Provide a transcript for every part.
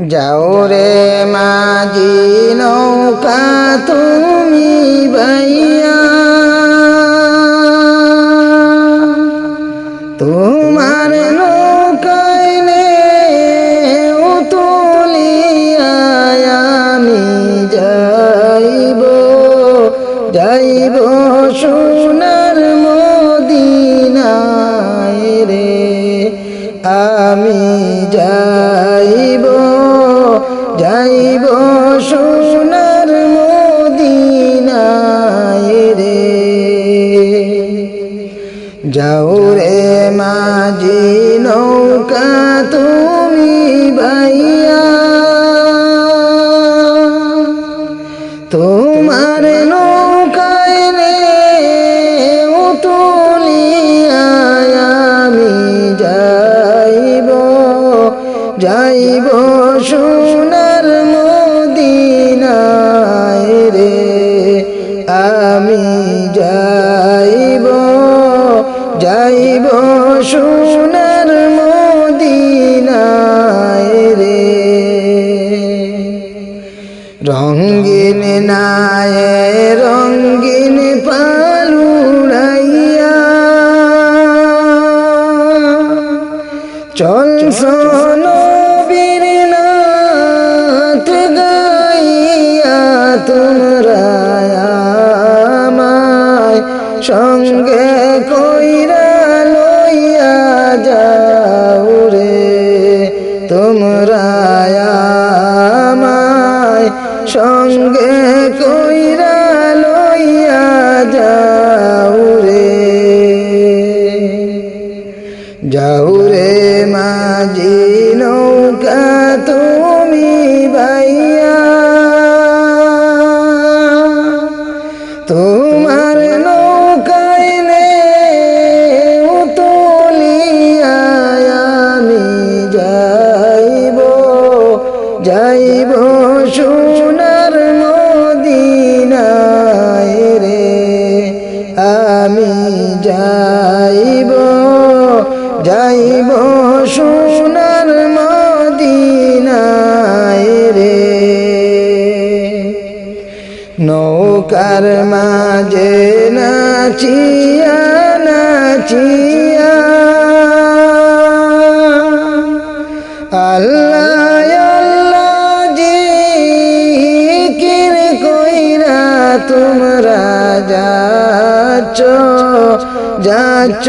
যাও রে মাঝি নৌকা তুমি বাইয়া তোমার নৌকায় নে তুলিয়া আমি যাইব যাইব সোনার যাও রে মাঝি নৌকা তুমি যাইব সোনার মদিনায় রে। রঙ্গিন নায়ে রঙ্গিন পালুড়াইয়া। চল সোনবীর সঙ্গে যাও রে মাঝি নৌকা তুমি বাইয়া তোমার নৌকায় নে আমি যাইব যাইব সোনার মদিনায় সোনার মদিনায় রে। নৌকার মাঝে নাচিয়া নাচিয়া। আল্লাহ আল্লাহ জিকির কইরা তোমরা যাচ্ছ যাচ্ছ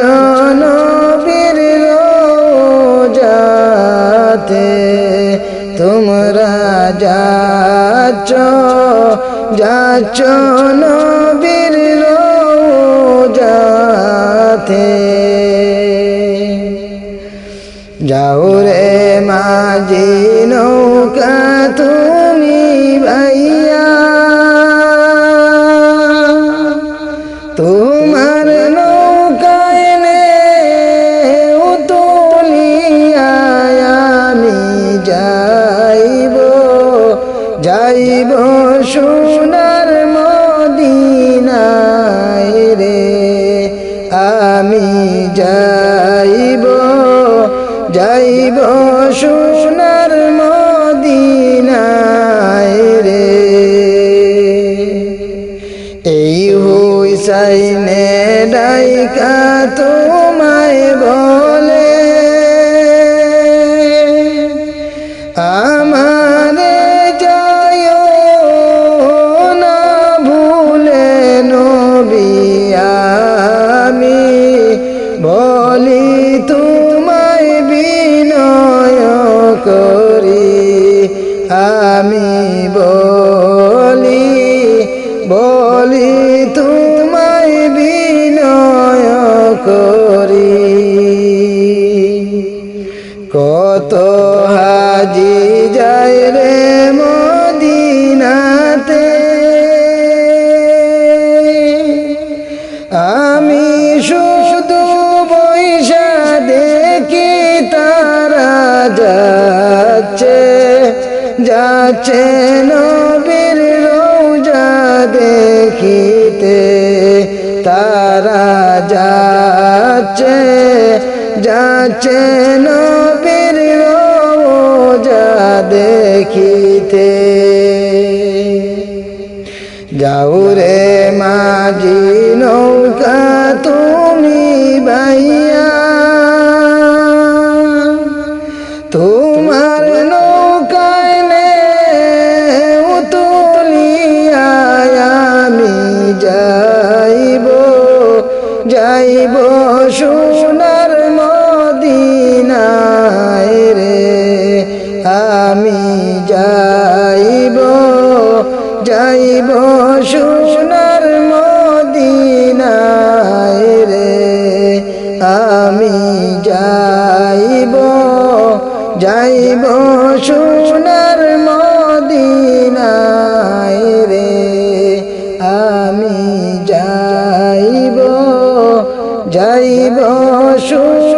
নবীর যাতে তোমরা যাচ্ছ যাচ্ছ নবীর যাতে যাও রে মাঝি নৌকা তুমি ভাইয়া ডাইকা তোমায় বলে আমারে যায় না ভুলে নবী আমি বলি বলি, তোমায় বিনয় করি। কত হাজি যায় রে মদিনাতে। আমি শুধু বৈশা দেখি তারা যাচ্ছে যাচ্ছে নবীর যাচ্ছে যাচ্ছে নবীর দে দেখিতে। যাও রে মাঝি আমি যাইব যাইব সুনার মদিনায় রে। আমি যাইব যাইব সুন